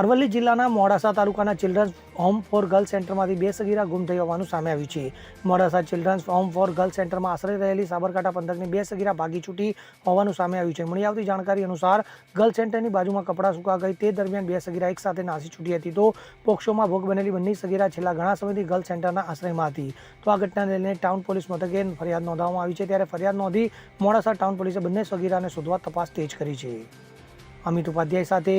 અરવલ્લી જિલ્લાના મોડાસા તાલુકાના children's home for girls સેન્ટરમાંથી બે સગીરા ગુમ થઈ હોવાનું સામે આવ્યું છે. Modasa children's home for girls સેન્ટરમાં આશ્રય રહેલી સાબરકાંઠા પંથકની બે સગીરા ભાગી છૂટી હોવાનું સામે આવ્યું છે. મળી આવતી જાણકારી અનુસાર ગર્લ્સ સેન્ટરની બાજુમાં કપડાં સુકા ગઈ તે દરમિયાન બે સગીરા એકસાથે નાસી છૂટી હતી. તો પોક્ષોમાં ભોગ બનેલી બંને સગીરા છેલ્લા ઘણા સમયથી ગર્લ્સ સેન્ટરના આશ્રયમાં હતી. તો આ ઘટનાને લઈને ટાઉન પોલીસ મથકે ફરિયાદ નોંધવામાં આવી છે. ત્યારે ફરિયાદ નોંધી મોડાસા ટાઉન પોલીસે બંને સગીરાને શોધવા તપાસ તેજ કરી છે. અમિત ઉપાધ્યાય સાથે